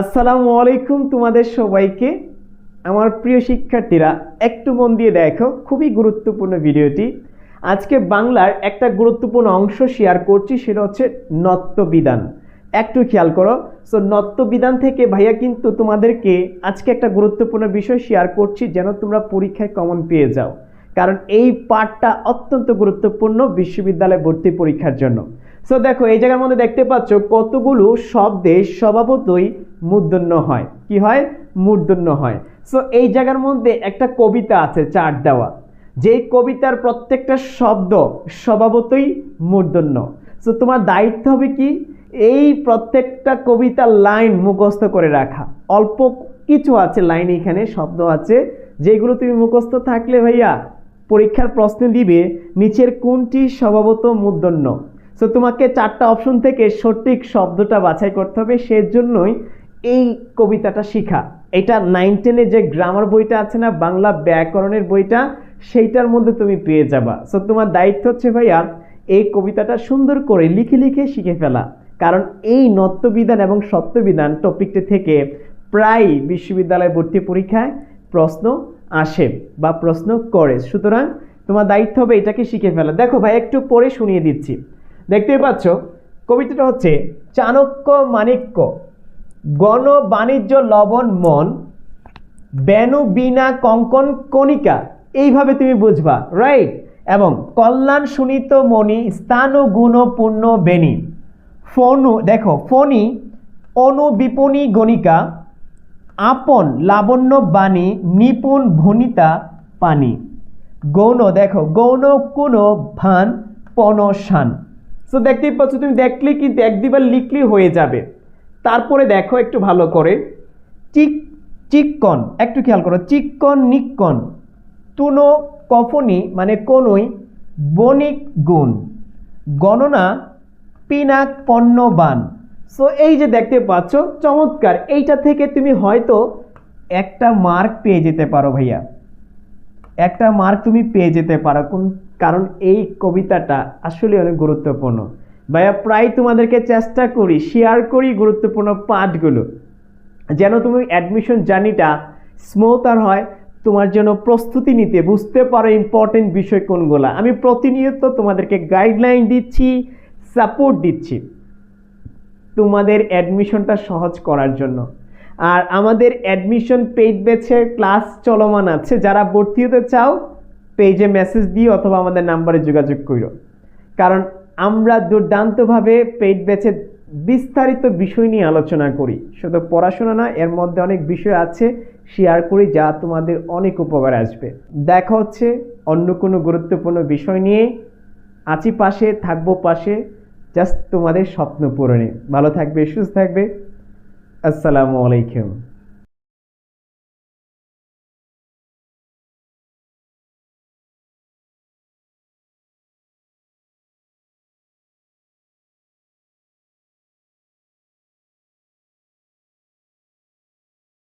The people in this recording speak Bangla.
আসসালামু আলাইকুম তোমাদের সবাইকে। আমার প্রিয় শিক্ষার্থীরা, একটু মন দিয়ে দেখো, খুবই গুরুত্বপূর্ণ ভিডিওটি। আজকে বাংলার একটা গুরুত্বপূর্ণ অংশ শেয়ার করছি, সেটা হচ্ছে নত্যবিধান একটু খেয়াল করো সো নত্যবিধান থেকে ভাইয়া কিন্তু তোমাদেরকে আজকে একটা গুরুত্বপূর্ণ বিষয় শেয়ার করছি, যেন তোমরা পরীক্ষায় কমন পেয়ে যাও। কারণ এই পাঠটা অত্যন্ত গুরুত্বপূর্ণ বিশ্ববিদ্যালয় ভর্তি পরীক্ষার জন্য। সো দেখো, এই জায়গার মধ্যে দেখতে পাচ্ছ কতগুলো শব্দে স্বভাবতই মূর্ধন্য হয়। কি হয়? মূর্ধন্য হয়। সো এই জায়গার মধ্যে একটা কবিতা আছে, চার দেওয়া। যেই কবিতার প্রত্যেকটা শব্দ স্বভাবতই মূর্ধন্য সো তোমার দায়িত্ব হবে কি? এই প্রত্যেকটা কবিতার লাইন মুখস্থ করে রাখা। অল্প কিছু আছে লাইন এখানে, শব্দ আছে, যেগুলো তুমি মুখস্থ থাকলে ভাইয়া পরীক্ষার প্রশ্ন দিবে, নিচের কোনটি স্বভাবত মূর্ধন্য সো তোমাকে চারটা অপশন থেকে সঠিক শব্দটা বাছাই করতে হবে। সেজন্যই এই কবিতাটা শিখা। এটা নাইন টেনে যে গ্রামার বইটা আছে না, বাংলা ব্যাকরণের বইটা, সেইটার মধ্যে তুমি পেয়ে যাবা। সো তোমার দায়িত্ব হচ্ছে ভাইয়া এই কবিতাটা সুন্দর করে লিখে লিখে শিখে ফেলা। কারণ এই নত্যবিধান এবং সত্যবিধান টপিকটি থেকে প্রায় বিশ্ববিদ্যালয় ভর্তি পরীক্ষায় প্রশ্ন আসে বা প্রশ্ন করে। সুতরাং তোমার দায়িত্ব হবে এটাকে শিখে ফেলা। দেখো ভাই, একটু পরে শুনিয়ে দিচ্ছি। দেখতেই পাচ্ছ, কবিতাটা হচ্ছে, চাণক্য মাণিক্য, গণ বাণিজ্য লবণ মন বেনু বিনা কঙ্কন কণিকা। এইভাবে তুমি বুঝবা রাইট এবং, কল্যাণ সুনীত মণি, স্থান গুণ পূর্ণ বেনি ফনু, দেখো ফণি অনু বিপণী গণিকা, আপন লাবণ্য বাণী, নিপুণ ভনিতা পানি গৌণ, দেখো, গৌণ কোন ভান পনশান সো দেখতেই পাচ্ছ, তুমি দেখলে কিন্তু এক দুবার হয়ে যাবে। তারপরে দেখো একটু ভালো করে। চিক চিকন একটু খেয়াল করো। চিকন নিকন তুনো, কফনি মানে কোনই, বণিক, গুণ। গণনা, পিনাক পণ্যবান সো এই যে দেখতে পাচ্ছ, চমৎকার। এইটা থেকে তুমি হয়তো একটা মার্ক পেয়ে যেতে পারো ভাইয়া। একটা মার্ক তুমি পেয়ে যেতে পারো। কোন কারণ এই কবিতাটা আসলে অনেক গুরুত্বপূর্ণ। ভাইয়া, প্রায় তোমাদেরকে চেষ্টা করি শেয়ার করি গুরুত্বপূর্ণ পাঠগুলো। যেন তুমি অ্যাডমিশন জার্নিটা স্মুথার হয়, তোমার জন্য প্রস্তুতি নিতে বুঝতে পারো ইম্পর্টেন্ট বিষয় কোনগুলো। আমি প্রতিনিয়ত তোমাদেরকে গাইডলাইন দিচ্ছি সাপোর্ট দিচ্ছি তোমাদের অ্যাডমিশনটা সহজ করার জন্য। আর আমাদের অ্যাডমিশন পেইড বেছে ক্লাস চলমান আছে, যারা ভর্তি হতে চাও পেজে মেসেজ দিই অথবা আমাদের নাম্বারে যোগাযোগ করো কারণ আমরা দুর্দান্তভাবে পেজ বেছে বিস্তারিত বিষয় নিয়ে আলোচনা করি। শুধু পড়াশোনা না, এর মধ্যে অনেক বিষয় আছে শেয়ার করি যা তোমাদের অনেক উপকার আসবে। দেখা হচ্ছে অন্য কোনো গুরুত্বপূর্ণ বিষয় নিয়ে। আছি পাশে, থাকব পাশে। জাস্ট তোমাদের স্বপ্ন পূরণে। ভালো থাকবে, সুস্থ থাকবে। আসসালামু আলাইকুম।